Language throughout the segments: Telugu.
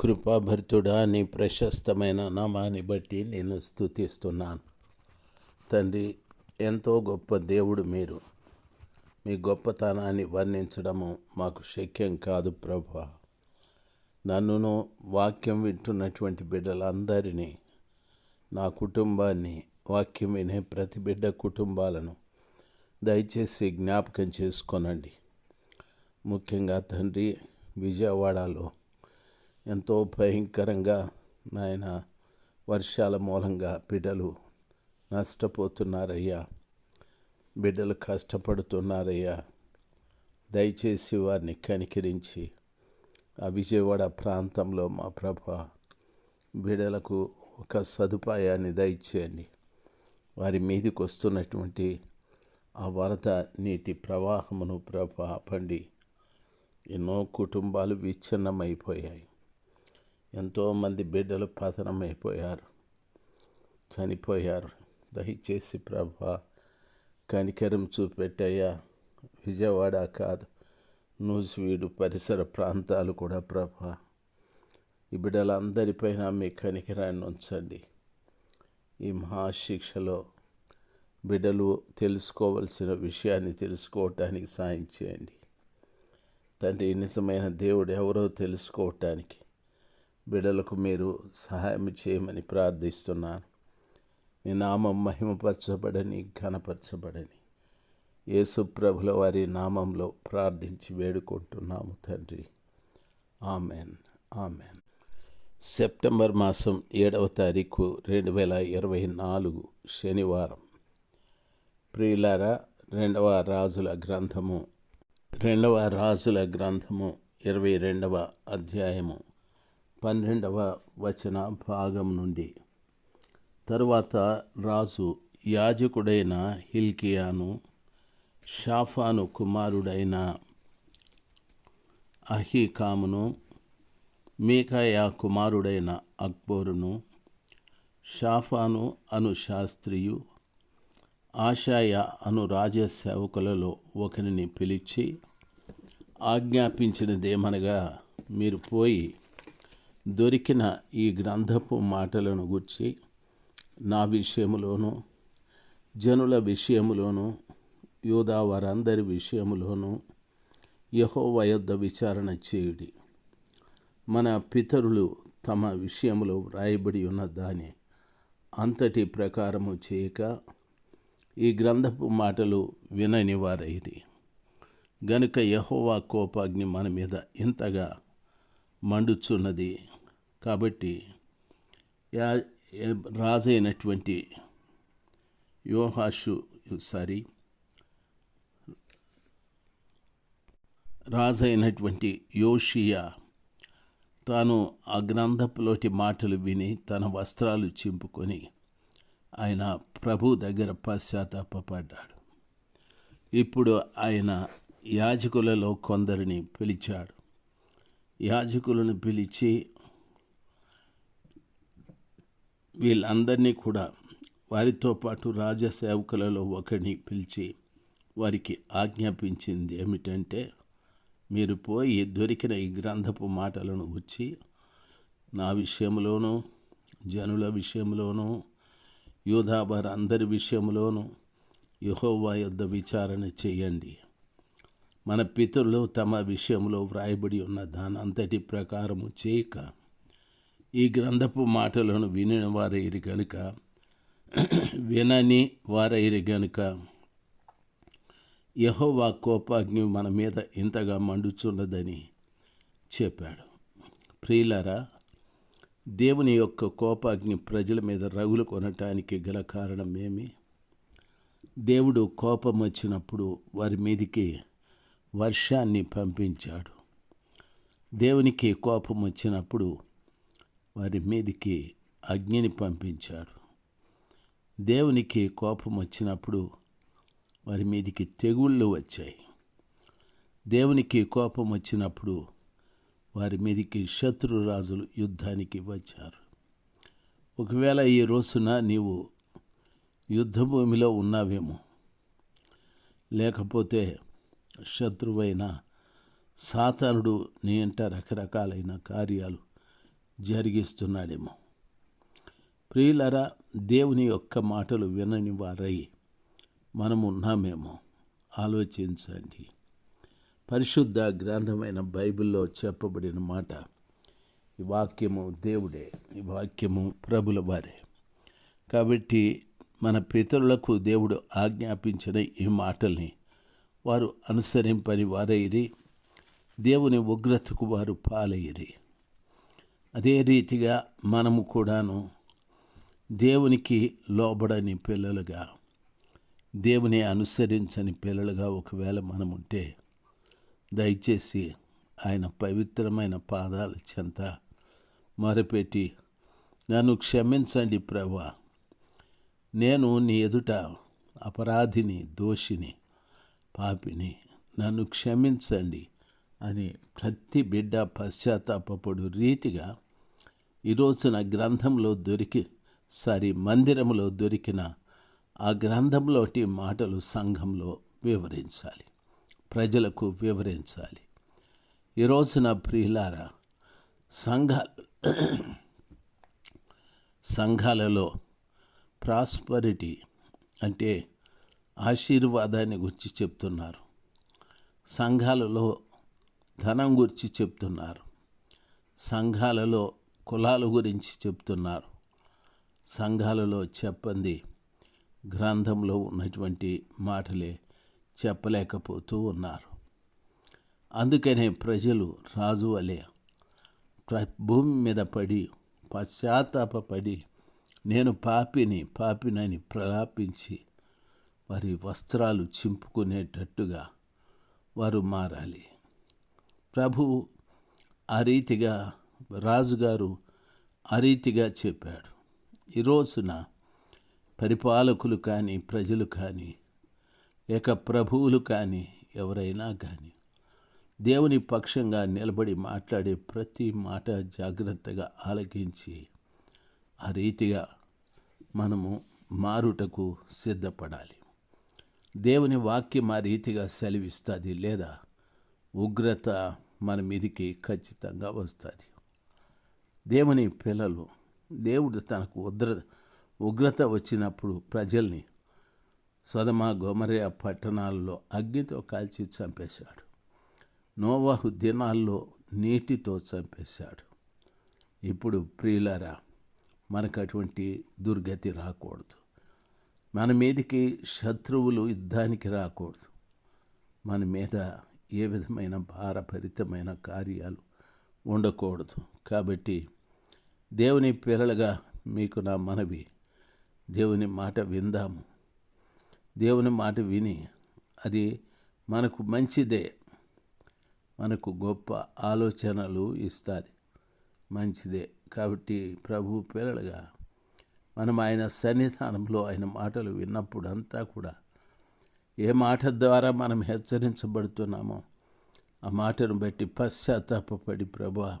కృపాభరితుడా నీ ప్రశస్తమైన నామాన్ని బట్టి నేను స్థుతిస్తున్నాను తండ్రి ఎంతో గొప్ప దేవుడు మీరు. మీ గొప్పతనాన్ని వర్ణించడము మాకు శక్యం కాదు ప్రభా. నన్నును వాక్యం వింటున్నటువంటి బిడ్డలందరినీ నా కుటుంబాన్ని వాక్యం వినే ప్రతి బిడ్డ కుటుంబాలను దయచేసి జ్ఞాపకం చేసుకోనండి. ముఖ్యంగా తండ్రి విజయవాడలో ఎంతో భయంకరంగా నాయన వర్షాల మూలంగా బిడ్డలు నష్టపోతున్నారయ్యా. బిడ్డలు కష్టపడుతున్నారయ్యా. దయచేసి వారిని కనికరించి ఆ విజయవాడ ప్రాంతంలో మా ప్రభ బిడలకు ఒక సదుపాయాన్ని దయచేయండి. వారి మీదకి వస్తున్నటువంటి ఆ వరద నీటి ప్రవాహమును ప్రభ ఆపండి. ఎన్నో కుటుంబాలు విచ్ఛిన్నమైపోయాయి. ఎంతోమంది బిడ్డలు పతనమైపోయారు చనిపోయారు. దయచేసి ప్రభ కనికరం చూపెట్టయ్యా. విజయవాడ కాదు నూజివీడు పరిసర ప్రాంతాలు కూడా ప్రభ. ఈ బిడ్డలందరిపైన మీ కనికరాన్ని ఉంచండి. ఈ మహాశిక్షలో బిడ్డలు తెలుసుకోవలసిన విషయాన్ని తెలుసుకోవటానికి సాయం చేయండి. తండ్రి నిజమైన దేవుడు ఎవరో తెలుసుకోవటానికి బిడలకు మీరు సహాయం చేయమని ప్రార్థిస్తున్నాను. మీ నామం మహిమపరచబడని ఘనపరచబడని యేసుప్రభుల వారి నామంలో ప్రార్థించి వేడుకుంటున్నాము తండ్రి. ఆమెన్. ఆమెన్. సెప్టెంబర్ మాసం ఏడవ తారీఖు రెండు వేల ఇరవై నాలుగు శనివారం. ప్రియులారా రెండవ రాజుల గ్రంథము రెండవ రాజుల గ్రంథము ఇరవై రెండవ అధ్యాయము. పన్నెండవ వచన భాగం నుండి. తరువాత రాజు యాజకుడైన హిల్కియాను షాఫాను కుమారుడైన అహీకామును మీకాయా కుమారుడైన అక్బోరును షాఫాను అను శాస్త్రియు ఆశాయ అను రాజసేవకులలో ఒకరిని పిలిచి ఆజ్ఞాపించినదేమనగా మీరు పోయి దొరికిన ఈ గ్రంథపు మాటలను గుర్చి నా విషయములోను జనుల విషయములోను యూదా వారందరి విషయములోను యహోవ యొద్ద విచారణ చేయుడి. మన పితరులు తమ విషయంలో వ్రాయబడి ఉన్న దాని అంతటి ప్రకారము చేయక ఈ గ్రంథపు మాటలు వినని వారైరి గనుక యహోవా కోపాగ్ని మన మీద ఇంతగా మండుచున్నది. కాబట్టి యా రాజైనటువంటి యోహాషు సారీ రాజైనటువంటి యోషియా తాను ఆ గ్రంథపులోటి మాటలు విని తన వస్త్రాలు చింపుకొని ఆయన ప్రభు దగ్గర పశ్చాత్తాపడ్డాడు ఇప్పుడు ఆయన యాజకులలో కొందరిని పిలిచాడు. యాజకులను పిలిచి వీళ్ళందరినీ కూడా వారితో పాటు రాజసేవకులలో ఒకరిని పిలిచి వారికి ఆజ్ఞాపించింది ఏమిటంటే మీరు పోయి దొరికిన ఈ గ్రంథపు మాటలను వచ్చి నా విషయంలోనూ జనుల విషయంలోనూ యూధాబార్ అందరి విషయంలోనూ యహోవా యొద్ద విచారణ చేయండి. మన పితరులు తమ విషయంలో వ్రాయబడి ఉన్న దాని అంతటి ప్రకారము చేయక ఈ గ్రంథపు మాటలను వినిన వారైరు గనుక వినని వారైరు గనుక యహోవా కోపాగ్ని మన మీద ఇంతగా మండుచున్నదని చెప్పాడు. ప్రియులరా దేవుని యొక్క కోపాగ్ని ప్రజల మీద రగులు కొనటానికి గల కారణం ఏమి? దేవుడు కోపం వచ్చినప్పుడు వారి మీదికి వర్షాన్ని పంపించాడు. దేవునికి కోపం వచ్చినప్పుడు వారి మీదికి అగ్నిని పంపించాడు. దేవునికి కోపం వచ్చినప్పుడు వారి మీదికి తెగుళ్ళు వచ్చాయి. దేవునికి కోపం వచ్చినప్పుడు వారి మీదికి శత్రురాజులు యుద్ధానికి వచ్చారు. ఒకవేళ ఈ రోజున నీవు యుద్ధభూమిలో ఉన్నావేమో లేకపోతే శత్రువైన సాతానుడు నీ ఇంట రకరకాలైన కార్యాలు జరిగిస్తున్నాడేమో. ప్రియులరా దేవుని యొక్క మాటలు వినని వారై మనము ఉన్నామేమో. ఆలోచించండి. పరిశుద్ధ గ్రంథమైన బైబిల్లో చెప్పబడిన మాట ఈ వాక్యము దేవుడే ఈ వాక్యము ప్రభుల వారే. కాబట్టి మన పితరులకు దేవుడు ఆజ్ఞాపించిన ఈ మాటల్ని వారు అనుసరింపని వారైరి. దేవుని ఉగ్రతకు వారు పాలయ్యిరి అదే రీతిగా మనము కూడాను దేవునికి లోబడని పిల్లలుగా దేవుని అనుసరించని పిల్లలుగా ఒకవేళ మనం ఉంటే దయచేసి ఆయన పవిత్రమైన పాదాల చెంత మొరపెట్టి నన్ను క్షమించండి ప్రభా నేను నీ ఎదుట అపరాధిని దోషిని పాపిని నన్ను క్షమించండి అని ప్రతి బిడ్డ పశ్చాత్తాపడు రీతిగా ఈరోజున గ్రంథంలో దొరికి సారీ మందిరంలో దొరికిన ఆ గ్రంథంలోటి మాటలు సంఘంలో వివరించాలి. ప్రజలకు వివరించాలి. ఈ రోజున ప్రియులారా సంఘాలు సంఘాలలో ప్రాస్పరిటీ అంటే ఆశీర్వాదాన్ని గురించి చెప్తున్నారు. సంఘాలలో ధనం గురించి చెప్తున్నారు. సంఘాలలో కులాల గురించి చెప్తున్నారు. సంఘాలలో చెప్పంది గ్రంథంలో ఉన్నటువంటి మాటలే చెప్పలేకపోతూ ఉన్నారు. అందుకనే ప్రజలు రాజు వలె భూమి మీద పడి పశ్చాత్తాపడి నేను పాపిని పాపినని ప్రలాపించి వారి వస్త్రాలు చింపుకునేటట్టుగా వారు మారాలి. ప్రభు ఆ రీతిగా రాజుగారు ఆ రీతిగా చెప్పాడు. ఈ రోజున పరిపాలకులు కానీ ప్రజలు కానీ లేక ప్రభువులు కానీ ఎవరైనా కానీ దేవుని పక్షంగా నిలబడి మాట్లాడే ప్రతి మాట జాగ్రత్తగా ఆలకించి ఆ రీతిగా మనము మారుటకు సిద్ధపడాలి. దేవుని వాక్యం ఆ రీతిగా సెలవిస్తుంది లేదా ఉగ్రత మన మీదికి ఖచ్చితంగా వస్తుంది. దేవుని పిల్లలు దేవుడు తనకు ఉగ్ర ఉగ్రత వచ్చినప్పుడు ప్రజల్ని సదమ గోమరయ పట్టణాల్లో అగ్నితో కాల్చి చంపేశాడు. నోవాహు దినాల్లో నీటితో చంపేశాడు. ఇప్పుడు ప్రియులరా మనకు అటువంటి దుర్గతి రాకూడదు. మన మీదికి శత్రువులు యుద్ధానికి రాకూడదు. మన మీద ఏ విధమైన భారభరితమైన కార్యాలు ఉండకూడదు. కాబట్టి దేవుని పిల్లలుగా మీకు నా మనవి. దేవుని మాట విందాము. దేవుని మాట విని అది మనకు మంచిదే. మనకు గొప్ప ఆలోచనలు ఇస్తుంది. మంచిదే. కాబట్టి ప్రభు పిల్లలుగా మనం ఆయన సన్నిధానంలో ఆయన మాటలు విన్నప్పుడంతా కూడా ఏ మాట ద్వారా మనం హెచ్చరించబడుతున్నామో ఆ మాటను బట్టి పశ్చాత్తాపడి ప్రభా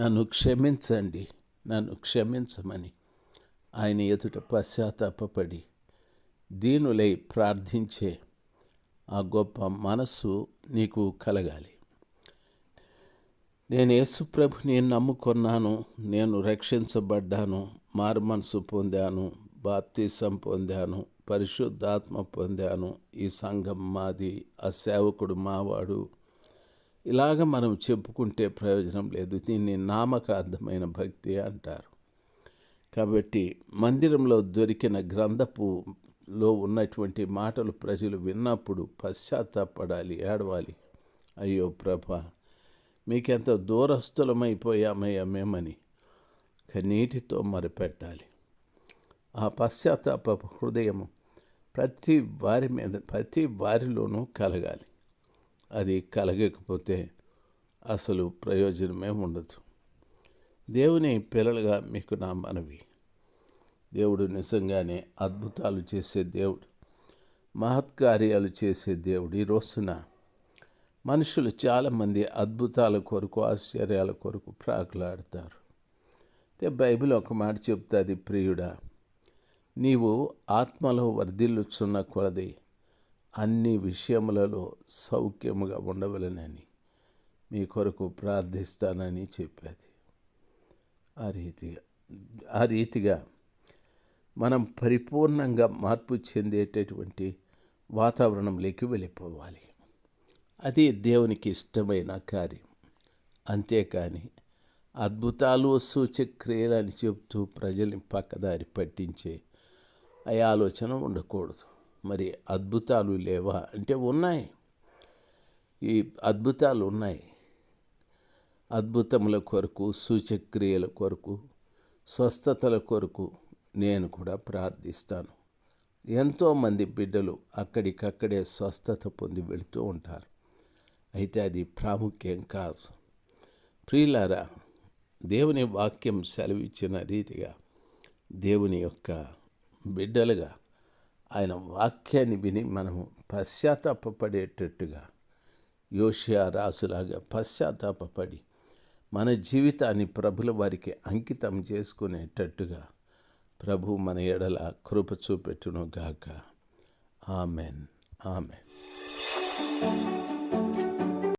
నన్ను క్షమించండి. నన్ను క్షమించమని ఆయన ఎదుట పశ్చాత్తాపడి దీనులై ప్రార్థించే ఆ గొప్ప మనస్సు నీకు కలగాలి. నేను యేసుప్రభుని నమ్ముకున్నాను నేను రక్షించబడ్డాను మారు మనసు పొందాను బాప్తీసం పొందాను పరిశుద్ధాత్మ పొందాను. ఈ సంఘం మాది ఆ సేవకుడు మావాడు. ఇలాగ మనం చెప్పుకుంటే ప్రయోజనం లేదు. దీన్ని నామకార్థమైన భక్తి అంటారు. కాబట్టి మందిరంలో దొరికిన గ్రంథపులో ఉన్నటువంటి మాటలు ప్రజలు విన్నప్పుడు పశ్చాత్తాపడాలి ఏడవాలి. అయ్యో ప్రభ మీకెంత దూరస్థులమైపోయామయ్యా మేమని కన్నీటితో మరిపెట్టాలి. ఆ పశ్చాత్తాప హృదయము ప్రతి వారి మీద ప్రతి వారిలోనూ కలగాలి. అది కలగకపోతే అసలు ప్రయోజనమే ఉండదు. దేవుని పిల్లలుగా మీకు నా మనవి. దేవుడు నిజంగానే అద్భుతాలు చేసే దేవుడు. మహత్కార్యాలు చేసే దేవుడు. ఈ రోజున మనుషులు చాలామంది అద్భుతాల కొరకు ఆశ్చర్యాల కొరకు ప్రాకులాడతారు. అయితే బైబిల్ ఒక మాట చెప్తుంది ప్రియుడా నీవు ఆత్మలో వర్ధిల్లుచున్న కొలది అన్ని విషయములలో సౌఖ్యముగా ఉండవలనని మీ కొరకు ప్రార్థిస్తానని చెప్పేది. ఆ రీతిగా ఆ రీతిగా మనం పరిపూర్ణంగా మార్పు చెందేటటువంటి వాతావరణంలోకి వెళ్ళిపోవాలి. అది దేవునికి ఇష్టమైన కార్యం. అంతేకాని అద్భుతాలు సూచక్రియలు అని చెబుతూ ప్రజల్ని పక్కదారి పట్టించే ఆ ఆలోచన ఉండకూడదు. మరి అద్భుతాలు లేవా? అంటే ఉన్నాయి. ఈ అద్భుతాలు ఉన్నాయి. అద్భుతముల కొరకు సూచక్రియల కొరకు స్వస్థతల కొరకు నేను కూడా ప్రార్థిస్తాను. ఎంతోమంది బిడ్డలు అక్కడికక్కడే స్వస్థత పొంది వెళుతూ ఉంటారు. అయితే అది ప్రాముఖ్యం కాదు. ప్రియులారా దేవుని వాక్యం సెలవిచ్చిన రీతిగా దేవుని యొక్క బిడ్డలుగా ఆయన వాక్యాన్ని విని మనము పశ్చాత్తాపడేటట్టుగా యోషియా రాసులాగా పశ్చాత్తాపడి మన జీవితాన్ని ప్రభుల వారికి అంకితం చేసుకునేటట్టుగా ప్రభు మన ఎడల కృప చూపెట్టును గాక ఆమెన్. ఆమెన్.